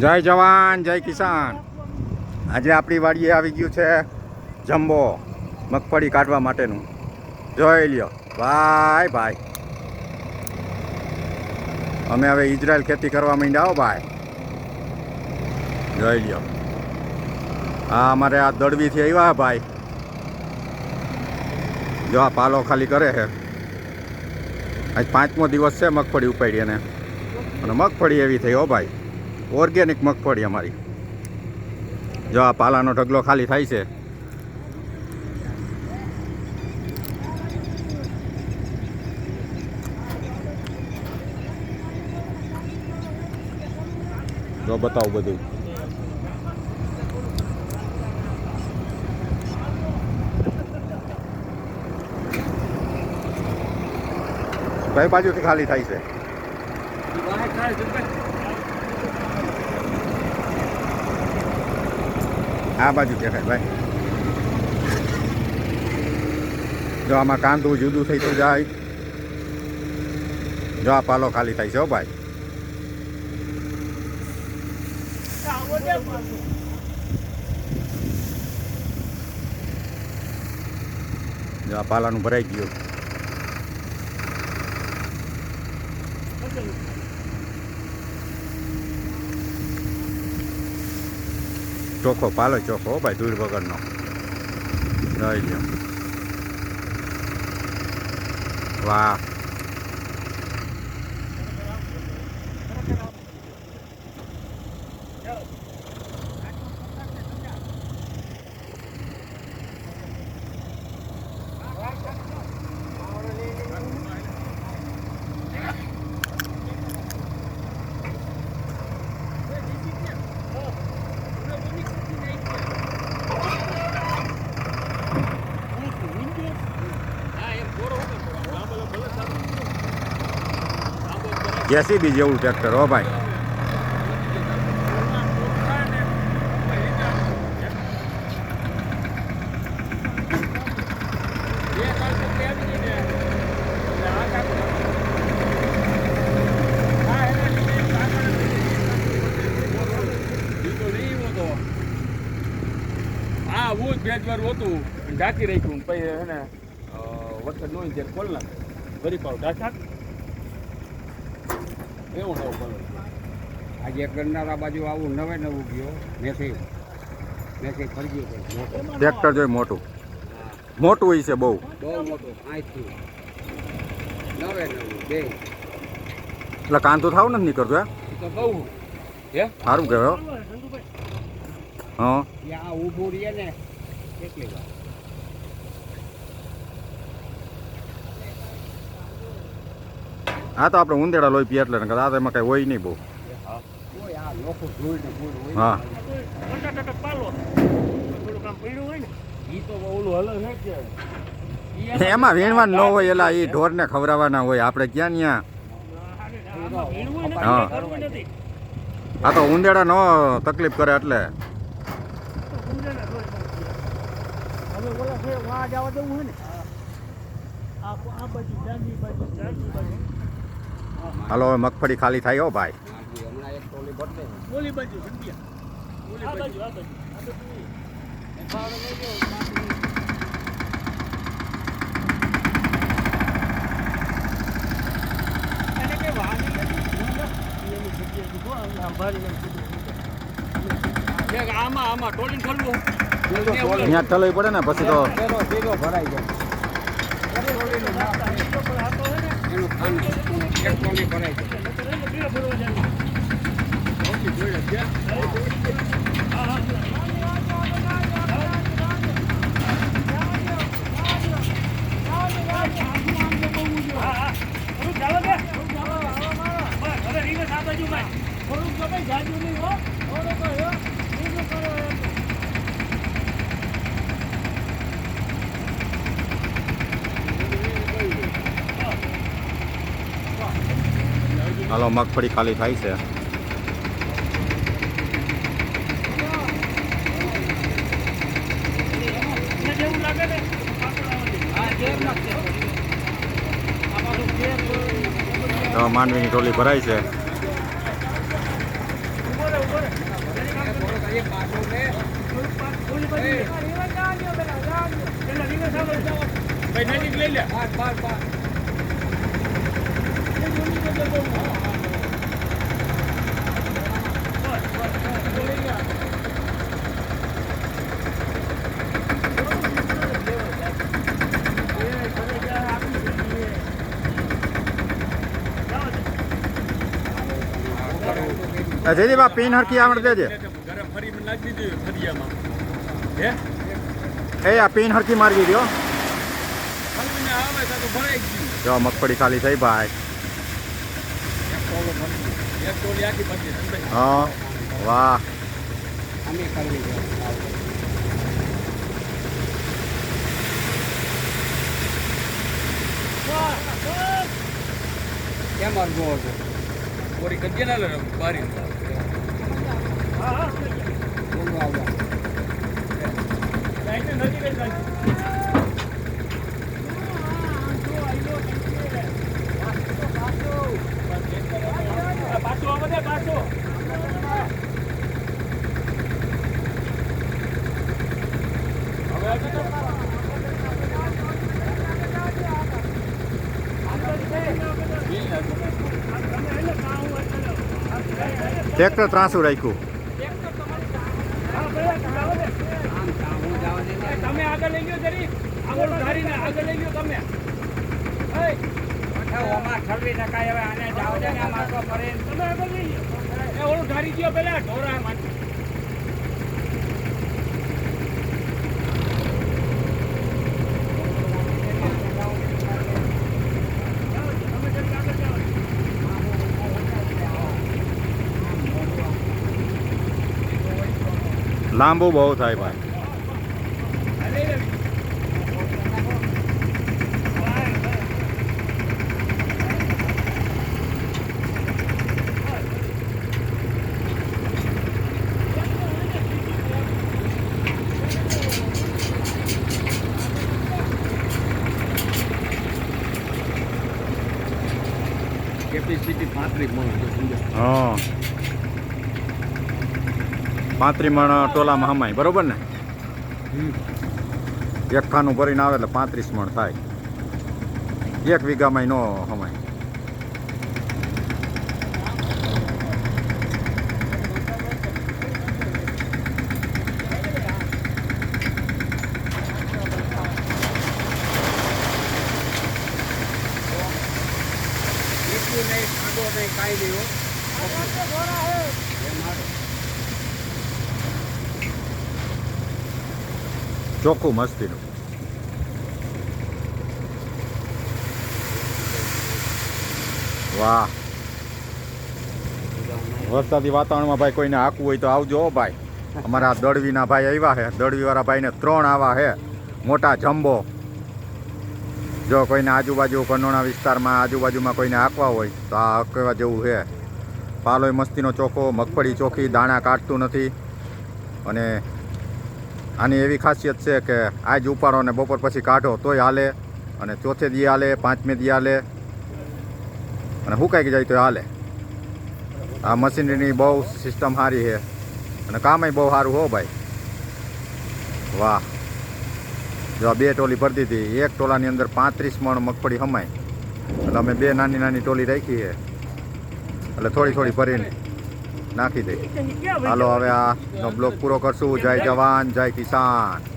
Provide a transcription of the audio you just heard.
જય જવાન, જય કિસાન. આજે આપણી વાડીએ આવી ગયું છે જમ્બો મગફળી કાઢવા માટેનું. જોઈ લ્યો. ભાઈ ભાઈ. અમે હવે ઇઝરાયલ ખેતી કરવા માંડ્યા ભાઈ. જોઈ લ્યો. હા અમારે આ દડવીથી આવ્યા, ભાઈ. જો આ પાલો ખાલી કરે છે. આજ પાંચમો દિવસ છે મગફળી ઉપાડી એને. અને મગફળી એવી થઈ, હો ભાઈ. ઓર્ગેનિક મગફળી અમારી. જો આ પાલાનો ઢગલો ખાલી થાય છે. જો બતાવું બધું. કઈ બાજુથી ખાલી થાય છે. આ બાજુ દેખાય ભાઈ. જો આમાં કાંદું જુદું થઈ તો જાય. જો આ પાલો ખાલી થાય છે હો, ભાઈ. જો આ પાલાનું ભરાઈ ગયું. ચોખ્ખો પાલો ચોખ્ખો ભાઈ ધૂળ વગરનો. રહી લ્યો. વાહ. જેસીબી જેવું ટ્રેક્ટર હો ભાઈ. હા હું જ ભેજવાર હતું ઢાંકી રાખ્યું પછી એને વરસાદ ન ખોલ નાખ. ફરી પાવ ઢાંકા. એવું નવું કલર આજે કરનારા બાજુ આવું નવે નવું ગયો મેથી. મેથી ફરી ગયો કંઈક ટ્રેક્ટર જોઈ મોટું. મોટું હોય છે બહુ. બહુ મોટું અહીંથી નવે નવું બે. એટલે કાંતું થાવ નથી નીકળતું હે? તો બહુ. હે? સારું કહેવાય હો. હા. આ ઊભું રહીએ ને કેટલી વાર આ તો આપણે ઉંદેડા લોહી પીએ એટલે આ તો એમાં કઈ હોય નહીં બહુ. આ હા એમાં વીણવાનું ન હોય એલા એ ઢોરને ખવડાવવાના હોય. આપણે ક્યાં ત્યાં હા. આ તો ઉંદેડા નો તકલીફ કરે એટલે. હાલો મગફળી ખાલી થાય હો ભાઈ. અહીંયા ઠલવી પડે ને પછી તો ભરાઈ જાય. એનું ખાનું એક હાલો મગફળી ખાલી થાય છે. તો માંડવીની ટોલી ભરાય છે. લઈ લે. બસ બસ બસ એ જયદીપ પિન હરકી આવડ દેજે ઘરે ફરી મને નાખી દીધું ફરિયામાં હે એ આ પિન હરકી મારી દીધી હો. ફરી મને આવે તો ભરાઈ ગયું જો મગફળી ખાલી થઈ ભાઈ. એક ટોલી આખી બચી સમજાય હા, વાહ. અમે કરવી છે કેમ અર્ગો હતો કોરી કજે ના લે બારી બોલો આવવા પાછો આવે ને પાછો હવે હજી તો ટ્રેક્ટર ત્રાસું રાખ્યું આમ હું જવા દે ને. તમે આગળ લઈ ગયો જરી આગળ ધારીને આગળ લઈ લ્યો તમે. ઓલું ધારી ગયો પેલા ઢોરા માટે. લાંબુ બહુ થાય ભાઈ. કેપેસિટી પાંત્રીસ મણ હા. પાંત્રી મણ ટોલામાં હમાય બરોબર ને? એક ખાનું ભરીને આવે એટલે પાંત્રીસ મણ થાય. એક વીઘામાં નો હમાય એટલું નહીં ખાધો નહીં કાંઈ હો ચોખ્ખું મસ્તીનું. વાહ. વરસાદી વાતાવરણમાં ભાઈ કોઈને હાકવું હોય તો આવજો ભાઈ. અમારા દળવીના ભાઈ આવ્યા છે. દળવીવાળા ભાઈને ત્રણ આવા છે. મોટા જમ્બો. જો કોઈને આજુબાજુ કનોણા વિસ્તારમાં આજુબાજુમાં કોઈને હાંકવા હોય, તો આ હકવા જેવું છે. પાલોય મસ્તીનો ચોખ્ખો મગફળી ચોખ્ખી દાણા કાઢતું નથી. અને આની એવી ખાસિયત છે કે આજ ઉપાડો ને બપોર પછી કાઢો તોય હાલે, અને ચોથે દી હાલે, પાંચમે દી હાલે, અને હુકાઈ જાય તોય હાલે. આ મશીનરીની બહુ સિસ્ટમ સારી છે, અને કામય બહુ સારું હો ભાઈ. વાહ. જો આ બે ટોલી ભરતી હતી એક ટોલાની અંદર પાંત્રીસ મણ મગફળી હમાય. એટલે અમે બે નાની નાની ટોલી રાખી છે. એટલે થોડી થોડી ભરીને નાખી દઈ હાલો હવે આ બ્લોક પૂરો કરશું. જય જવાન જય કિસાન.